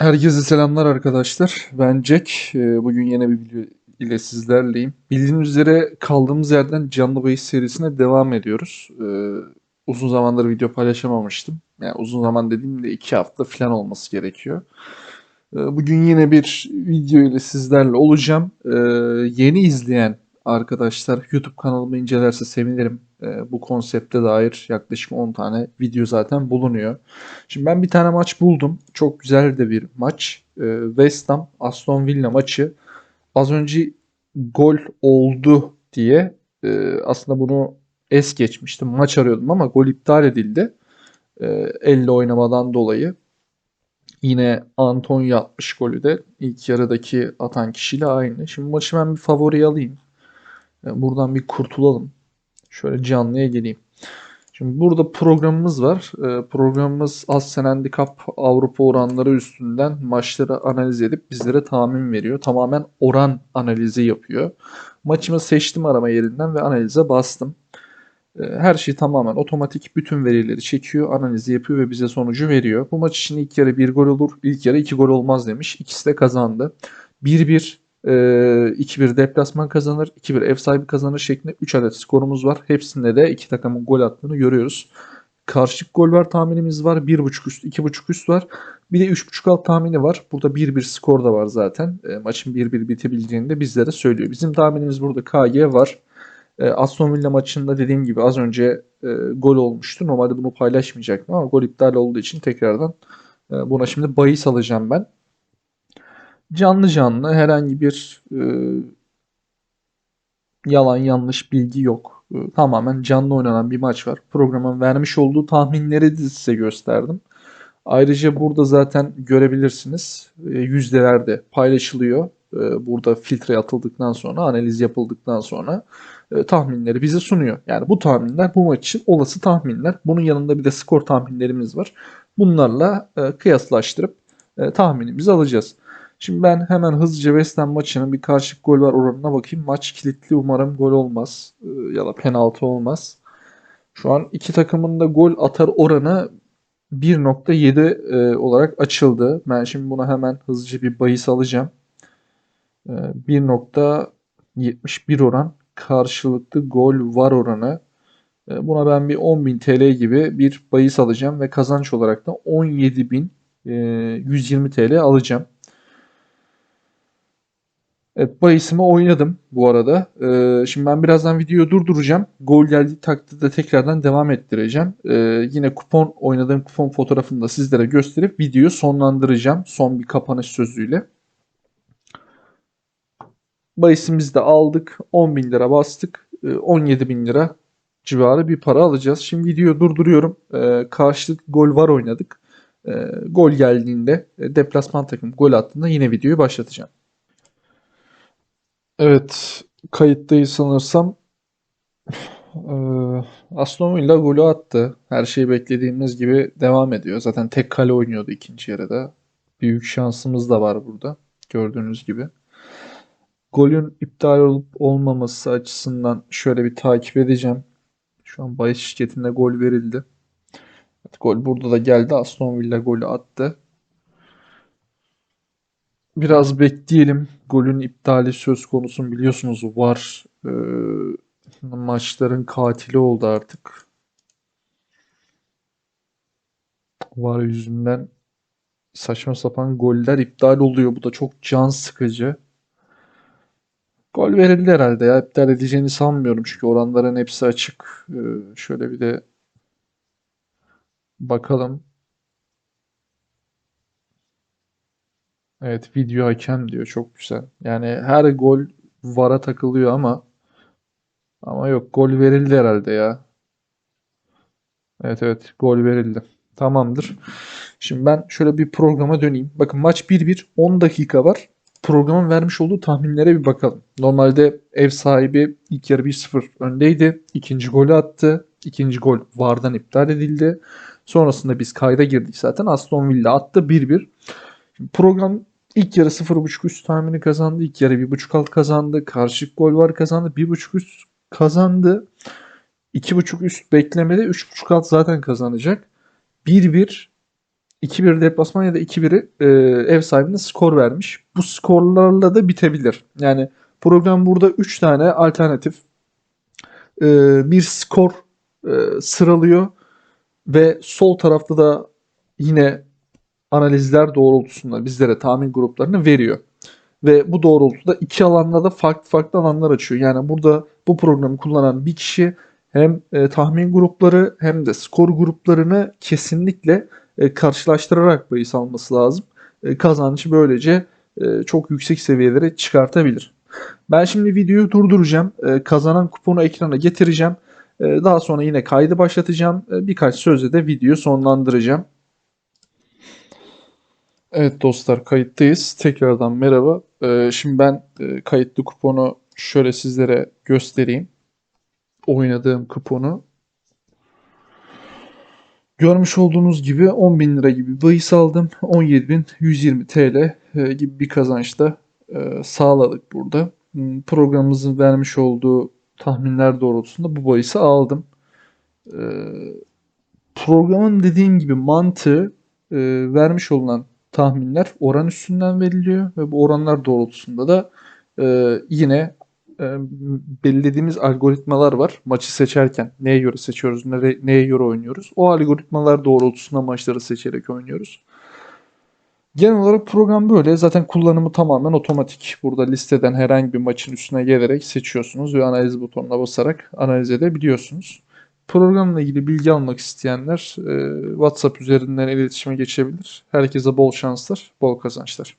Herkese selamlar arkadaşlar. Ben Jack. Ee, Bugün yine bir video ile sizlerleyim. Bildiğiniz üzere kaldığımız yerden Canlı Bahis serisine devam ediyoruz. Ee, Uzun zamandır video paylaşamamıştım. Yani uzun zaman dediğimde iki hafta falan olması gerekiyor. Ee, Bugün yine bir video ile sizlerle olacağım. Yeni izleyen arkadaşlar YouTube kanalımı incelerse sevinirim. Ee, Bu konsepte dair yaklaşık 10 tane video zaten bulunuyor. Şimdi ben bir tane maç buldum. Çok güzel de bir maç. Ee, West Ham Aston Villa maçı. Az önce gol oldu diye e, aslında bunu es geçmiştim. Maç arıyordum ama gol iptal edildi. E, elle oynamadan dolayı. Yine Antonio atmış golü de ilk yarıdaki atan kişiyle aynı. Şimdi maçı ben bir favoriye alayım. E, buradan bir kurtulalım. Şöyle canlıya geleyim. Şimdi burada programımız var. Ee, programımız Aslen Handicap Avrupa oranları üstünden maçları analiz edip bizlere tahmin veriyor. Tamamen oran analizi yapıyor. Maçımı seçtim arama yerinden ve analize bastım. Ee, her şey tamamen otomatik. Bütün verileri çekiyor, analizi yapıyor ve bize sonucu veriyor. Bu maç için ilk yarı bir gol olur, ilk yarı iki gol olmaz demiş. İkisi de kazandı. 1-1 e, 2-1 deplasman kazanır, 2-1 ev sahibi kazanır şeklinde 3 adet skorumuz var. Hepsinde de iki takımın gol attığını görüyoruz. Karşılık gol var tahminimiz var. 1.5 üst, 2.5 üst var. Bir de 3.5 alt tahmini var. Burada 1-1 skor da var zaten. E, maçın 1-1 bitebileceğini de bizlere söylüyor. Bizim tahminimiz burada KG var. E, Aston Villa maçında dediğim gibi az önce e, gol olmuştu. Normalde bunu paylaşmayacaktım ama gol iptal olduğu için tekrardan e, buna şimdi bahis alacağım ben canlı canlı herhangi bir e, yalan yanlış bilgi yok. E, tamamen canlı oynanan bir maç var. Programın vermiş olduğu tahminleri de size gösterdim. Ayrıca burada zaten görebilirsiniz. E, yüzdeler de paylaşılıyor. E, burada filtre atıldıktan sonra, analiz yapıldıktan sonra e, tahminleri bize sunuyor. Yani bu tahminler bu maç için olası tahminler. Bunun yanında bir de skor tahminlerimiz var. Bunlarla e, kıyaslaştırıp e, tahminimizi alacağız. Şimdi ben hemen hızlıca West Ham maçının bir karşılık gol var oranına bakayım. Maç kilitli umarım gol olmaz e, ya da penaltı olmaz. Şu an iki takımın da gol atar oranı 1.7 e, olarak açıldı. Ben şimdi buna hemen hızlıca bir bahis alacağım. E, 1.71 oran karşılıklı gol var oranı. E, buna ben bir 10.000 TL gibi bir bahis alacağım ve kazanç olarak da 17.120 e, TL alacağım. Evet bahisimi oynadım bu arada. Ee, şimdi ben birazdan videoyu durduracağım. Gol geldiği takdirde tekrardan devam ettireceğim. Ee, yine kupon oynadığım kupon fotoğrafını da sizlere gösterip videoyu sonlandıracağım. Son bir kapanış sözüyle. Bahisimizi de aldık. 10 bin lira bastık. Ee, 17 bin lira civarı bir para alacağız. Şimdi videoyu durduruyorum. Ee, karşılık gol var oynadık. Ee, gol geldiğinde e, deplasman takım gol attığında yine videoyu başlatacağım. Evet, kayıttayız sanırsam. Ee, Aston Villa golü attı. Her şey beklediğimiz gibi devam ediyor. Zaten tek kale oynuyordu ikinci yarıda. Büyük şansımız da var burada. Gördüğünüz gibi. Golün iptal olup olmaması açısından şöyle bir takip edeceğim. Şu an bahis şirketinde gol verildi. Evet, gol burada da geldi. Aston Villa golü attı. Biraz bekleyelim. Golün iptali söz konusu biliyorsunuz var. Ee, maçların katili oldu artık. Var yüzünden saçma sapan goller iptal oluyor. Bu da çok can sıkıcı. Gol verildi herhalde ya. İptal edeceğini sanmıyorum çünkü oranların hepsi açık. Ee, şöyle bir de bakalım. Evet video hakem diyor çok güzel. Yani her gol VAR'a takılıyor ama ama yok gol verildi herhalde ya. Evet evet gol verildi. Tamamdır. Şimdi ben şöyle bir programa döneyim. Bakın maç 1-1 10 dakika var. Programın vermiş olduğu tahminlere bir bakalım. Normalde ev sahibi ilk yarı 1-0 öndeydi. İkinci golü attı. İkinci gol VAR'dan iptal edildi. Sonrasında biz kayda girdik zaten. Aston Villa attı 1-1. Program İlk yarı 0.5 üst tahmini kazandı. İlk yarı 1.5 alt kazandı. Karşılık gol var kazandı. 1.5 üst kazandı. 2.5 üst beklemede 3.5 alt zaten kazanacak. 1-1 2-1 deplasman ya da 2-1'i e, ev sahibine skor vermiş. Bu skorlarla da bitebilir. Yani program burada 3 tane alternatif e, bir skor e, sıralıyor ve sol tarafta da yine analizler doğrultusunda bizlere tahmin gruplarını veriyor. Ve bu doğrultuda iki alanda da farklı farklı alanlar açıyor. Yani burada bu programı kullanan bir kişi hem e, tahmin grupları hem de skor gruplarını kesinlikle e, karşılaştırarak bahis alması lazım. E, kazancı böylece e, çok yüksek seviyelere çıkartabilir. Ben şimdi videoyu durduracağım. E, kazanan kuponu ekrana getireceğim. E, daha sonra yine kaydı başlatacağım. E, birkaç sözle de videoyu sonlandıracağım. Evet dostlar kayıttayız. Tekrardan merhaba. Ee, şimdi ben e, kayıtlı kuponu şöyle sizlere göstereyim. Oynadığım kuponu. Görmüş olduğunuz gibi 10.000 lira gibi bahis aldım. 17.120 TL e, gibi bir kazanç da e, sağladık burada. Hmm, Programımızın vermiş olduğu tahminler doğrultusunda bu bahisi aldım. E, Programın dediğim gibi mantığı e, vermiş olunan tahminler oran üstünden veriliyor ve bu oranlar doğrultusunda da e, yine e, belirlediğimiz algoritmalar var. Maçı seçerken neye göre seçiyoruz, nere, neye göre oynuyoruz. O algoritmalar doğrultusunda maçları seçerek oynuyoruz. Genel olarak program böyle. Zaten kullanımı tamamen otomatik. Burada listeden herhangi bir maçın üstüne gelerek seçiyorsunuz ve analiz butonuna basarak analiz edebiliyorsunuz. Programla ilgili bilgi almak isteyenler e, WhatsApp üzerinden iletişime geçebilir. Herkese bol şanslar, bol kazançlar.